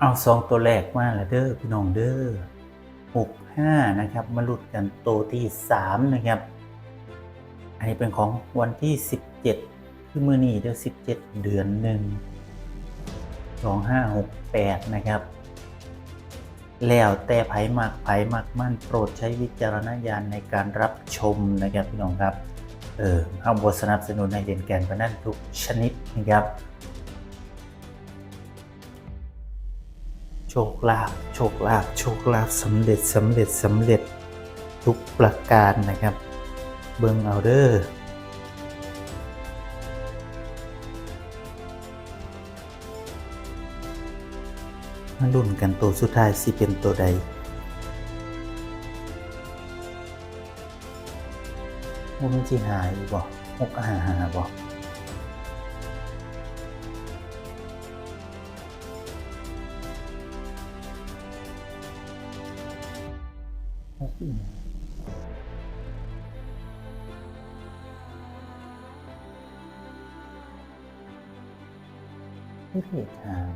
เอาสองตัวแรกมาและเด้อพี่น้องเด้อหกห้านะครับ มาหลุดกันโตวที่สามนะครับ อันนี้เป็นของวันที่สิบเจ็ดคือมือนี้เดือนสิบเจ็ดเดือนหนึ่งสองห้าหกแปดนะครับ แล้วแต่ไผมักไผมักมั่นโปรดใช้วิจารณญาณในการรับชมนะครับพี่น้องครับ เออเอาบทสนับสนุนในเด่นแกนพนันทุกชนิดนะครับ คลาภโชคลาภโชคลาภสำเร็จสำเร็จสำเร็จทุกประการนะครับ เบิ่งเอาเด้อมาลุ้นกันตัวสุดท้ายสิเป็นตัวใดว่ามันสิหายบ่หกหาหาบ่หกอีก ไม่เลขหาง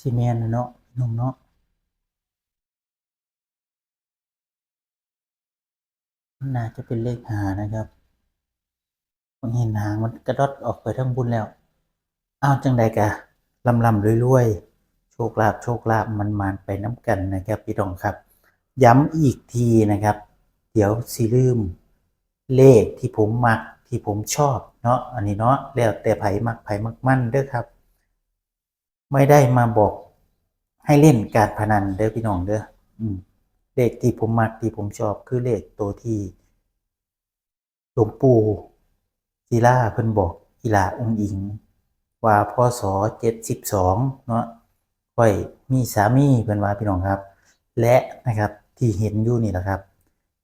ซีเมนเนาะพี่น้องเนาะ น่าจะเป็นเลขหานะครับผมเห็นหางมันกระดดออกไปทั้งบุญแล้วเอาวจังใดกะลำลำรวยๆ โชคลาภโชคลาภมันมานไปน้ำกันนะครับ พี่น้องครับ ย้ำอีกทีนะครับ เดี๋ยวสิลืม เลขที่ผมมักที่ผมชอบเนาะอันนี้เนาะแล้วแต่ไผมักไผมักมั่นเด้อครับ ไม่ได้มาบอกให้เล่นการพนันเด้อพี่น้องเด้ออืม เลขที่ผมมักที่ผมชอบคือเลขตัวที่หลวงปู่ศิลาเพิ่นบอกอีลาองค์อิง ว่าพศเจ็ดสิบสองเนาะค่อยมีสามีเพิ่นว่าพี่น้องครับ และนะครับที่เห็นอยู่นี่แหละครับ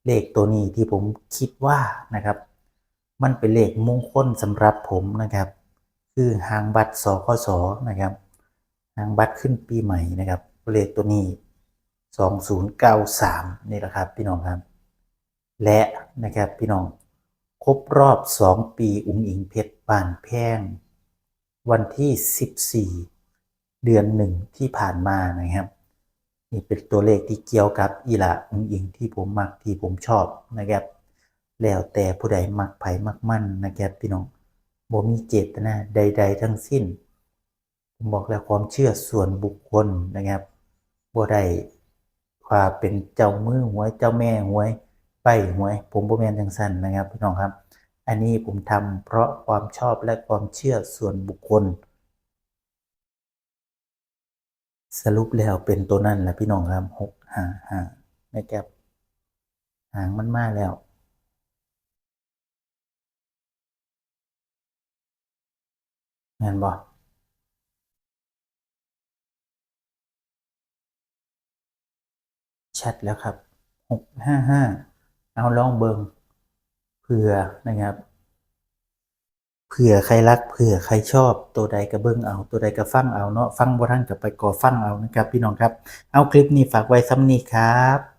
เลขตัวนี้ที่ผมคิดว่านะครับ มันเป็นเลขมงคลสำหรับผมนะครับ คือหางบัตรสคสนะครับ หางบัตรขึ้นปีใหม่นะครับเลขตัวนี้ 2093 นี่แหละครับพี่น้องครับ และนะครับพี่น้องครบรอบ 2 ปีอุ้งอิงเพชรบานแพงวันที่ 14 เดือนหนึ่งที่ผ่านมานะครับนี่เป็นตัวเลขที่เกี่ยวกับอีหละอุ้งอิงที่ผมมักที่ผมชอบนะครับ แล้วแต่ผู้ใดมักไผ่มักมั่นนะครับพี่น้องบ่มีเจตนาใด ๆ ทั้งสิ้น ผมบอกแล้วความเชื่อส่วนบุคคลนะครับบ่ได้ ว่าเป็นเจ้ามือหวยเจ้าแม่หวยไปหวย ผมบ่แม่นจังซั่นนะครับพี่น้องครับ อันนี้ผมทำเพราะความชอบและความเชื่อส่วนบุคคล สรุปแล้วเป็นตัวนั้นแหละพี่น้องครับหกห้าห้านะครับหางมันมาแล้วเห็นบ่ ชัดแล้วครับหกห้าห้าเอาลองเบิงเผื่อนะครับเผื่อใครรักเผื่อใครชอบตัวใดกระเบิ่งเอาตัวใดกระฟังเอาเนาะฟังบ่ทันก็ไปก่อฟังเอานะครับ พี่น้องครับ เอาคลิปนี้ฝากไว้ซ้ำนี้ครับ